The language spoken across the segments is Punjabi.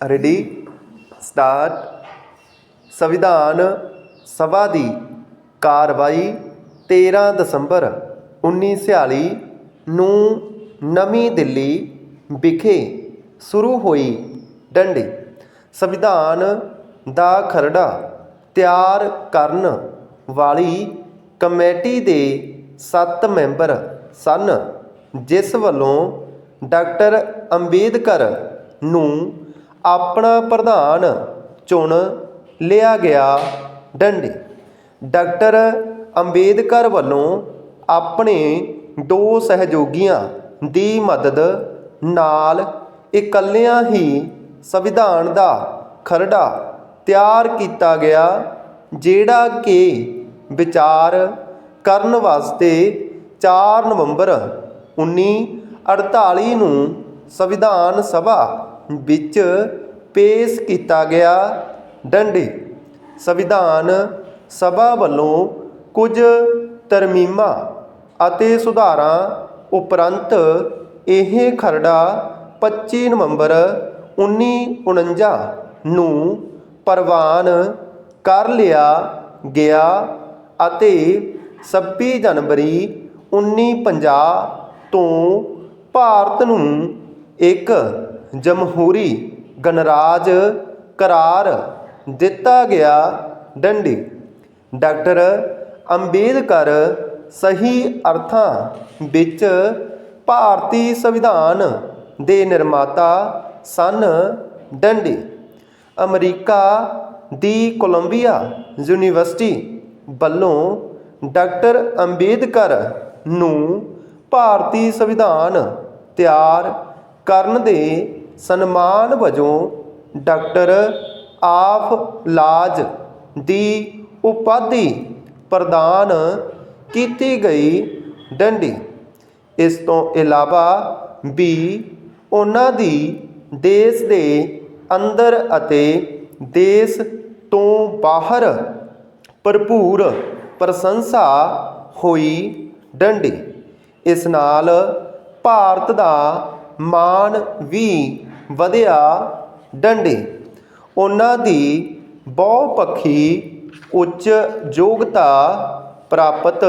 ਰੈਡੀ ਸਟਾਰਟ ਸੰਵਿਧਾਨ ਸਭਾ ਦੀ ਕਾਰਵਾਈ 13 ਦਸੰਬਰ 1946 ਨੂੰ ਨਵੀਂ ਦਿੱਲੀ ਵਿਖੇ ਸ਼ੁਰੂ ਹੋਈ ਡੰਡੀ। ਸੰਵਿਧਾਨ ਦਾ ਖਰੜਾ ਤਿਆਰ ਕਰਨ ਵਾਲੀ ਕਮੇਟੀ ਦੇ 7 ਮੈਂਬਰ ਸਨ, ਜਿਸ ਵੱਲੋਂ ਡਾਕਟਰ ਅੰਬੇਦਕਰ ਨੂੰ ਆਪਣਾ ਪ੍ਰਧਾਨ ਚੁਣ ਲਿਆ ਗਿਆ ਡੰਡੀ। ਡਾਕਟਰ ਅੰਬੇਦਕਰ ਵੱਲੋਂ ਆਪਣੇ ਦੋ ਸਹਿਯੋਗੀਆਂ ਦੀ ਮਦਦ ਨਾਲ ਇਕੱਲਿਆਂ ਹੀ ਸੰਵਿਧਾਨ ਦਾ ਖਰੜਾ ਤਿਆਰ ਕੀਤਾ ਗਿਆ, ਜਿਹੜਾ ਕਿ ਵਿਚਾਰ ਕਰਨ ਵਾਸਤੇ 4 ਨਵੰਬਰ 1948 ਨੂੰ ਸੰਵਿਧਾਨ ਸਭਾ ਵਿੱਚ ਪੇਸ਼ ਕੀਤਾ ਗਿਆ। ਡੰਡੀ ਸੰਵਿਧਾਨ ਸਭਾ ਵੱਲੋਂ ਕੁਝ ਤਰਮੀਮਾਂ ਅਤੇ ਸੁਧਾਰਾਂ ਉਪਰੰਤ ਇਹ ਖਰੜਾ 25 ਨਵੰਬਰ 1949 ਨੂੰ ਪ੍ਰਵਾਨ ਕਰ ਲਿਆ ਗਿਆ ਅਤੇ 26 ਜਨਵਰੀ 1950 ਤੋਂ ਭਾਰਤ ਨੂੰ ਇੱਕ ਜਮਹੂਰੀ ਗਣਰਾਜ ਕਰਾਰ ਦਿੱਤਾ ਗਿਆ ਡੰਡੀ। ਡਾਕਟਰ ਅੰਬੇਦਕਰ ਸਹੀ ਅਰਥਾਂ ਵਿੱਚ ਭਾਰਤੀ ਸੰਵਿਧਾਨ ਦੇ ਨਿਰਮਾਤਾ ਸਨ ਡੰਡੀ। ਅਮਰੀਕਾ ਦੀ ਕੋਲੰਬੀਆ ਯੂਨੀਵਰਸਿਟੀ ਵੱਲੋਂ ਡਾਕਟਰ ਅੰਬੇਦਕਰ ਨੂੰ ਭਾਰਤੀ ਸੰਵਿਧਾਨ ਤਿਆਰ ਕਰਨ ਦੇ ਸਨਮਾਨ ਵਜੋਂ ਡਾਕਟਰ ਆਫ ਲਾਜ ਦੀ ਉਪਾਧੀ ਪ੍ਰਦਾਨ ਕੀਤੀ ਗਈ ਡੰਡੀ। ਇਸ ਤੋਂ ਇਲਾਵਾ ਵੀ ਉਹਨਾਂ ਦੀ ਦੇਸ਼ ਦੇ ਅੰਦਰ ਅਤੇ ਦੇਸ਼ ਤੋਂ ਬਾਹਰ ਭਰਪੂਰ ਪ੍ਰਸ਼ੰਸਾ ਹੋਈ ਡੰਡੀ। ਇਸ ਨਾਲ ਭਾਰਤ ਦਾ ਮਾਣ ਵੀ ਵਧਿਆ ਡੰਡੇ। ਉਹਨਾਂ ਦੀ ਬਹੁਪੱਖੀ ਉੱਚ ਯੋਗਤਾ ਪ੍ਰਾਪਤ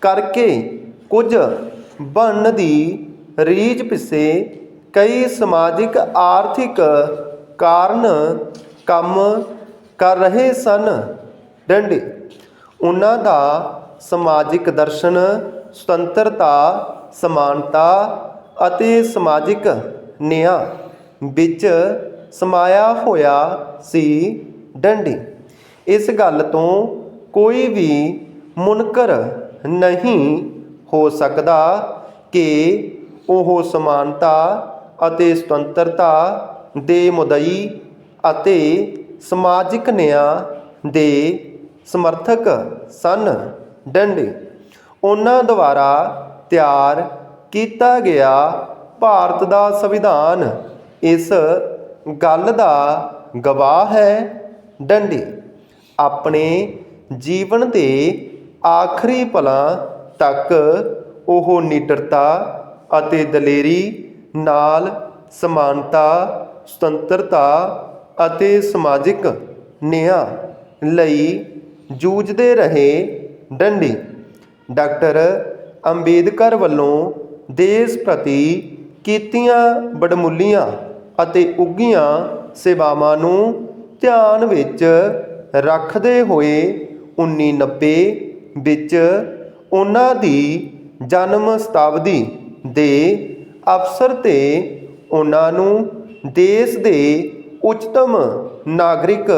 ਕਰਕੇ ਕੁਝ ਬਣਨ ਦੀ ਰੀਝ ਪਿੱਛੇ ਕਈ ਸਮਾਜਿਕ ਆਰਥਿਕ ਕਾਰਨ ਕੰਮ ਕਰ ਰਹੇ ਸਨ। ਡੰਡੇ। ਉਹਨਾਂ ਦਾ ਸਮਾਜਿਕ ਦਰਸ਼ਨ, ਸੁਤੰਤਰਤਾ, ਸਮਾਨਤਾ ਅਤੇ ਸਮਾਜਿਕ ਨਿਆਂ ਵਿੱਚ ਸਮਾਇਆ ਹੋਇਆ ਸੀ ਡੰਡੀ। ਇਸ ਗੱਲ ਤੋਂ ਕੋਈ ਵੀ ਮੁਨਕਰ ਨਹੀਂ ਹੋ ਸਕਦਾ ਕਿ ਉਹ ਸਮਾਨਤਾ ਅਤੇ ਸੁਤੰਤਰਤਾ ਦੇ ਮੁਦਈ ਅਤੇ ਸਮਾਜਿਕ ਨਿਆਂ ਦੇ ਸਮਰਥਕ ਸਨ। ਡੰਡੀ। ਉਹਨਾਂ ਦੁਆਰਾ ਤਿਆਰ ਕੀਤਾ ਗਿਆ ਭਾਰਤ ਦਾ ਸੰਵਿਧਾਨ ਇਸ ਗੱਲ ਦਾ ਗਵਾਹ ਹੈ ਡੰਡੀ। ਆਪਣੇ ਜੀਵਨ ਦੇ ਆਖਰੀ ਪਲਾਂ ਤੱਕ ਉਹ ਨਿਡਰਤਾ ਅਤੇ ਦਲੇਰੀ ਨਾਲ ਸਮਾਨਤਾ, ਸੁਤੰਤਰਤਾ ਅਤੇ ਸਮਾਜਿਕ ਨਿਆਂ ਲਈ ਜੂਝਦੇ ਰਹੇ ਡੰਡੀ। ਡਾਕਟਰ ਅੰਬੇਦਕਰ ਵੱਲੋਂ ਦੇਸ਼ ਪ੍ਰਤੀ ਕੀਤੀਆਂ ਬੜਮੁੱਲੀਆਂ ਅਤੇ ਉੱਗੀਆਂ ਸੇਵਾਵਾਂ ਨੂੰ ਧਿਆਨ ਵਿੱਚ ਰੱਖਦੇ ਹੋਏ 1990 ਵਿੱਚ ਉਹਨਾਂ ਦੀ ਜਨਮ ਸ਼ਤਾਬਦੀ ਦੇ ਅਵਸਰ ਤੇ ਉਹਨਾਂ ਨੂੰ ਦੇਸ਼ ਦੇ ਉੱਚਤਮ ਨਾਗਰਿਕ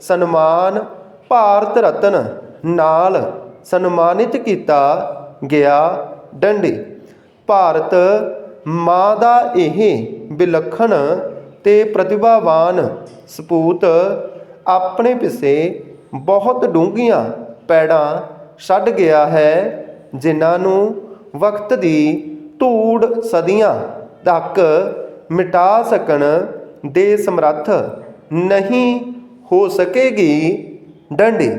ਸਨਮਾਨ ਭਾਰਤ ਰਤਨ ਨਾਲ ਸਨਮਾਨਿਤ ਕੀਤਾ ਗਿਆ। ਡੰਡੀ, ਭਾਰਤ ਮਾਂ ਦਾ ਇਹ ਵਿਲੱਖਣ ਤੇ ਪ੍ਰਤਿਭਾਵਾਨ ਸਪੂਤ ਆਪਣੇ ਪਿੱਛੇ ਬਹੁਤ ਡੂੰਘੀਆਂ ਪੈੜਾਂ ਛੱਡ ਗਿਆ ਹੈ, ਜਿਨ੍ਹਾਂ ਨੂੰ ਵਕਤ ਦੀ ਧੂੜ ਸਦੀਆਂ ਤੱਕ ਮਿਟਾ ਸਕਣ ਦੇ ਸਮਰੱਥ ਨਹੀਂ ਹੋ ਸਕੇਗੀ। ਡੰਡੀ